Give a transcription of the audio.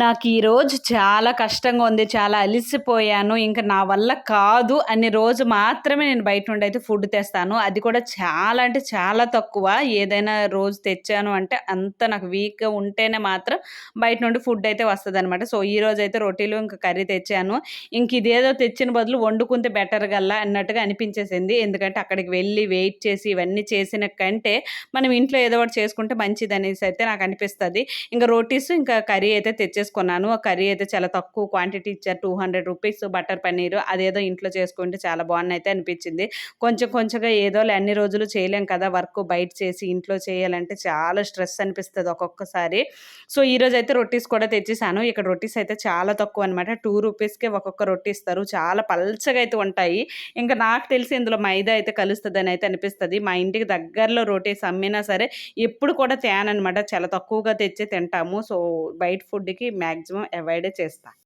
నాకు ఈరోజు చాలా కష్టంగా ఉంది చాలా అలిసిపోయాను ఇంకా నా వల్ల కాదు అనే రోజు మాత్రమే నేను బయట నుండి అయితే ఫుడ్ తెస్తాను. అది కూడా చాలా అంటే చాలా తక్కువ. ఏదైనా రోజు తెచ్చాను అంటే అంత నాకు వీక్గా ఉంటేనే మాత్రం బయట నుండి ఫుడ్ అయితే వస్తుంది అనమాట సో ఈ రోజు అయితే రొటీలు ఇంకా కర్రీ తెచ్చాను. ఇంక ఇదేదో తెచ్చిన బదులు వండుకుంటే బెటర్ గల్లా అన్నట్టుగా అనిపించేసింది. ఎందుకంటే అక్కడికి వెళ్ళి వెయిట్ చేసి ఇవన్నీ చేసిన కంటే మనం ఇంట్లో ఏదో ఒకటి చేసుకుంటే మంచిది అనేసి అయితే నాకు అనిపిస్తుంది. ఇంకా రోటీస్ ఇంకా కర్రీ అయితే తెచ్చే చేసుకున్నాను. కర్రీ అయితే చాలా తక్కువ క్వాంటిటీ ఇచ్చారు. Two hundred rupees butter paneer అదేదో ఇంట్లో చేసుకుంటే చాలా బాగున్నాయి అయితే అనిపించింది. కొంచెం కొంచెంగా ఏదో అన్ని రోజులు చేయలేం కదా వర్క్ బయట చేసి ఇంట్లో చేయాలంటే చాలా స్ట్రెస్ అనిపిస్తుంది ఒక్కొక్కసారి. సో ఈరోజు అయితే రొటీస్ కూడా తెచ్చేసాను. ఇక్కడ రొటీస్ అయితే చాలా తక్కువ అనమాట టూ రూపీస్కే ఒక్కొక్క రొట్టి ఇస్తారు. చాలా పల్చగా అయితే ఉంటాయి. ఇంకా నాకు తెలిసి ఇందులో మైదా అయితే కలుస్తుంది అని అయితే అనిపిస్తుంది. మా ఇంటికి దగ్గరలో రొటీస్ అమ్మినా సరే ఎప్పుడు కూడా తేననమాట చాలా తక్కువగా తెచ్చి తింటాము. సో బయట ఫుడ్కి మ్యాక్సిమం అవాయిడే చేస్తాను